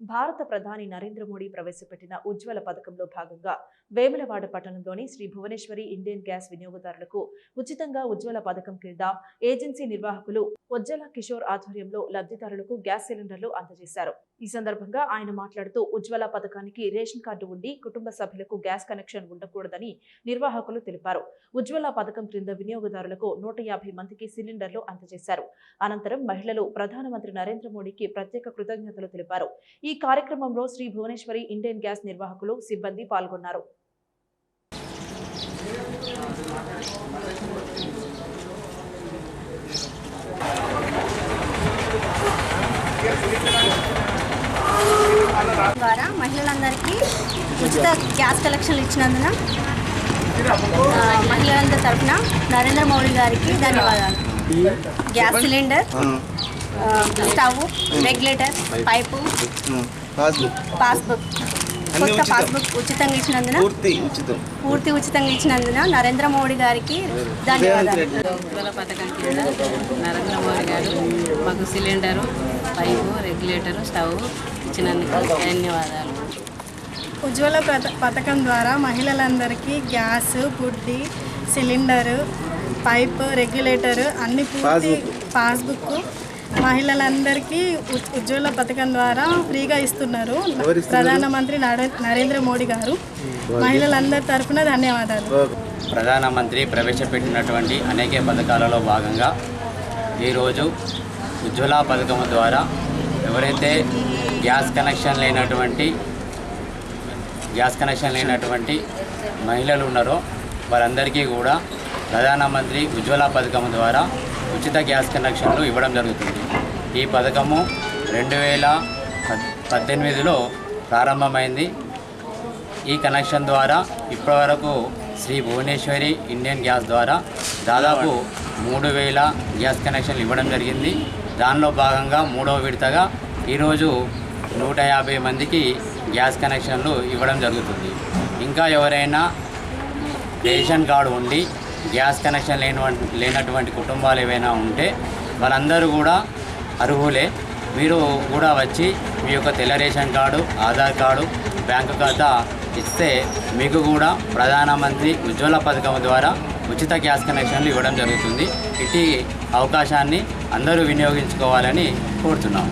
భారత ప్రధాని నరేంద్ర మోడీ ప్రవేశపెట్టిన ఉజ్వల పథకంలో భాగంగా వేములవాడ పట్టణంలోని శ్రీ భువనేశ్వరి ఇండియన్ గ్యాస్ వినియోగదారులకు ఉచితంగా ఉజ్వల పథకం కింద ఏజెన్సీ నిర్వాహకులు ఉజ్వల కిషోర్ ఆధ్వర్యంలో లబ్ధిదారులకు గ్యాస్ సిలిండర్లు అందజేశారు. ఈ సందర్భంగా ఆయన మాట్లాడుతూ ఉజ్వల పథకానికి రేషన్ కార్డు ఉండి కుటుంబ సభ్యులకు గ్యాస్ కనెక్షన్ ఉండకూడదని నిర్వాహకులు తెలిపారు. ఉజ్వల పథకం క్రింద వినియోగదారులకు నూట యాభై మందికి సిలిండర్లు అందజేశారు. అనంతరం మహిళలు ప్రధానమంత్రి నరేంద్ర మోడీకి ప్రత్యేక కృతజ్ఞతలు తెలిపారు. ఈ కార్యక్రమంలో శ్రీ భువనేశ్వరి ఇండియన్ గ్యాస్ నిర్వాహకులు సిబ్బంది పాల్గొన్నారు. ద్వారా మహిళలందరికీ ఉచిత గ్యాస్ కలెక్షన్లు ఇచ్చినందున మహిళలందరి తరఫున నరేంద్ర మోడీ గారికి ధన్యవాదాలు. Gas cylinder stove regulator pipe passbook. కొత్త. పాస్బుక్ ఉచితంగా ఇచ్చినందున పూర్తి ఉచితం. పూర్తి ఉచితంగా ఇచ్చినందున నరేంద్ర మోడీ గారికి ధన్యవాదాలు. ఉజ్వల పథకం కింద నరేంద్ర మోడీ గారు మాకు సిలిండరు పైపు రెగ్యులేటరు స్టవ్ ఇచ్చినందుకు ధన్యవాదాలు. ఉజ్వల పథ- పథకం ద్వారా మహిళలందరికీ గ్యాస్ బుడ్డి సిలిండరు పైప్ రెగ్యులేటర్ అన్ని పూర్తి పాస్బుక్. మహిళలందరికీ ఉజ్వల పథకం ద్వారా ఫ్రీగా ఇస్తున్నారు. ప్రధానమంత్రి నరే- నరేంద్ర మోడీ గారు. మహిళలందరి తరఫున ధన్యవాదాలు. ప్రధానమంత్రి ప్రవేశపెట్టినటువంటి అనేక పథకాలలో భాగంగా ఈరోజు ఉజ్వల పథకం ద్వారా ఎవరైతే గ్యాస్ కనెక్షన్ లేనటువంటి గ్యాస్ కనెక్షన్ లేనటువంటి మహిళలు ఉన్నారో వారందరికీ కూడా ప్రధానమంత్రి ఉజ్వల పథకం ద్వారా ఉచిత గ్యాస్ కనెక్షన్లు ఇవ్వడం జరుగుతుంది. ఈ పథకము రెండు వేల పద్దెనిమిదిలో ప్రారంభమైంది. ఈ కనెక్షన్ ద్వారా ఇప్పటివరకు శ్రీ భువనేశ్వరి ఇండియన్ గ్యాస్ ద్వారా దాదాపు మూడు వేల గ్యాస్ కనెక్షన్లు ఇవ్వడం జరిగింది. దానిలో భాగంగా మూడవ విడతగా ఈరోజు నూట యాభై మందికి గ్యాస్ కనెక్షన్లు ఇవ్వడం జరుగుతుంది. ఇంకా ఎవరైనా రేషన్ కార్డు ఉండి గ్యాస్ కనెక్షన్ లేని లేనటువంటి కుటుంబాలు ఏవైనా ఉంటే వాళ్ళందరూ కూడా అర్హులే. మీరు కూడా వచ్చి మీ యొక్క తెల్ల ration card Aadhaar card bank ఖాతా ఇస్తే మీకు కూడా ప్రధానమంత్రి ఉజ్వల పథకం ద్వారా ఉచిత గ్యాస్ కనెక్షన్లు ఇవ్వడం జరుగుతుంది. ఇటీ అవకాశాన్ని అందరూ వినియోగించుకోవాలని కోరుతున్నాం.